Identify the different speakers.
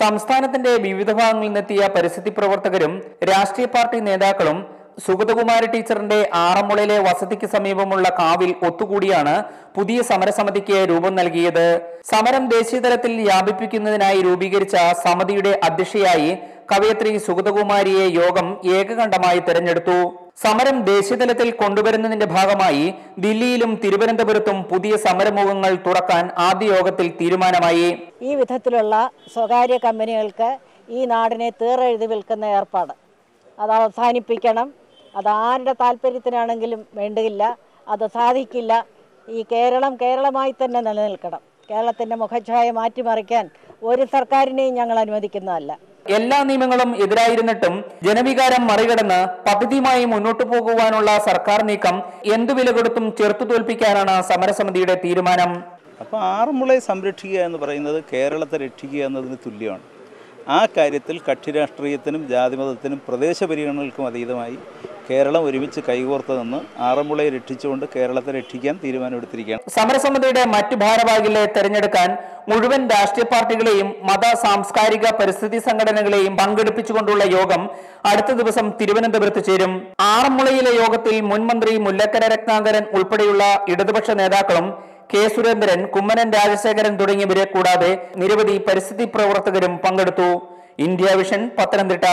Speaker 1: സംസ്ഥാനത്തിന്റെ വിവിധ ഭാഗങ്ങളിൽ നിന്നെത്തിയ പരിസ്ഥിതി പ്രവർത്തകരും രാഷ്ട്രീയ പാർട്ടി നേതാക്കളും സുഗതകുമാരി ടീച്ചറിന്റെ ആറന്മുളയിലെ വസതിക്ക് സമീപമുള്ള കാവിൽ ഒത്തുകൂടിയാണ് പുതിയ സമരസമിതിക്ക് രൂപം നൽകിയത്. സമരം ദേശീയതലത്തിൽ വ്യാപിപ്പിക്കുന്നതിനായി രൂപീകരിച്ച സമിതിയുടെ അധ്യക്ഷയായി കവയത്രി സുഗതകുമാരിയെ യോഗം ഏകകണ്ഠമായി തെരഞ്ഞെടുത്തു. സമരം ദേശീയതലത്തിൽ കൊണ്ടുവരുന്നതിന്റെ ഭാഗമായി ദില്ലിയിലും തിരുവനന്തപുരത്തും പുതിയ സമരമുഖങ്ങൾ തുറക്കാൻ ആദ്യ യോഗത്തിൽ തീരുമാനമായി.
Speaker 2: ഈ വിധത്തിലുള്ള സ്വകാര്യ കമ്പനികൾക്ക് ഈ നാടിനെ തീറെഴുതി വിൽക്കുന്ന ഏർപ്പാട്. അത് അവസാനിപ്പിക്കണം. അത് ആരുടെ താല്പര്യത്തിനാണെങ്കിലും വേണ്ടില്ല. അത് സാധിക്കില്ല. ഈ കേരളം കേരളമായി തന്നെ നിലനിൽക്കണം. കേരളത്തിന്റെ മുഖച്ഛായ മാറ്റിമറിക്കാൻ ഒരു സർക്കാരിനെയും ഞങ്ങൾ അനുവദിക്കുന്നതല്ല.
Speaker 1: എല്ലാ നിയമങ്ങളും എതിരായിരുന്നിട്ടും ജനവികാരം മറികടന്ന് പദ്ധതിയുമായി മുന്നോട്ടു പോകുവാനുള്ള സർക്കാർ നീക്കം എന്തു വില കൊടുത്തും ചെറുത്തു തോൽപ്പിക്കാനാണ് സമരസമിതിയുടെ തീരുമാനം.
Speaker 3: അപ്പോൾ ആറന്മുളയെ സംരക്ഷിക്കുക എന്ന് പറയുന്നത് കേരളത്തെ രക്ഷിക്കുക എന്നതിന് തുല്യമാണ്. ആ കാര്യത്തിൽ കക്ഷി രാഷ്ട്രീയത്തിനും ജാതിമതത്തിനും പ്രദേശ പരിഗണനകൾക്കും അതീതമായി കേരളം ഒരുമിച്ച് കൈകോർത്ത് നിന്ന് ആറന്മുളയെ രക്ഷിച്ചുകൊണ്ട് കേരളത്തെ രക്ഷിക്കാൻ തീരുമാനമെടുത്തിരിക്കുകയാണ്.
Speaker 1: സമരസമിതിയുടെ മറ്റു ഭാരവാഹികളെ തെരഞ്ഞെടുക്കാൻ മുഴുവൻ രാഷ്ട്രീയ പാർട്ടികളെയും മത സാംസ്കാരിക പരിസ്ഥിതി സംഘടനകളെയും പങ്കെടുപ്പിച്ചുകൊണ്ടുള്ള യോഗം അടുത്ത ദിവസം തിരുവനന്തപുരത്ത് ചേരും. ആറന്മുളയിലെ യോഗത്തിൽ മുൻമന്ത്രി മുല്ലക്കര രത്നാകരൻ ഉൾപ്പെടെയുള്ള ഇടതുപക്ഷ നേതാക്കളും കെ സുരേന്ദ്രൻ കുമ്മനൻ രാജശേഖരൻ തുടങ്ങിയവരെ കൂടാതെ നിരവധി പരിസ്ഥിതി പ്രവർത്തകരും പങ്കെടുത്തു. India vision Pathanamthitta.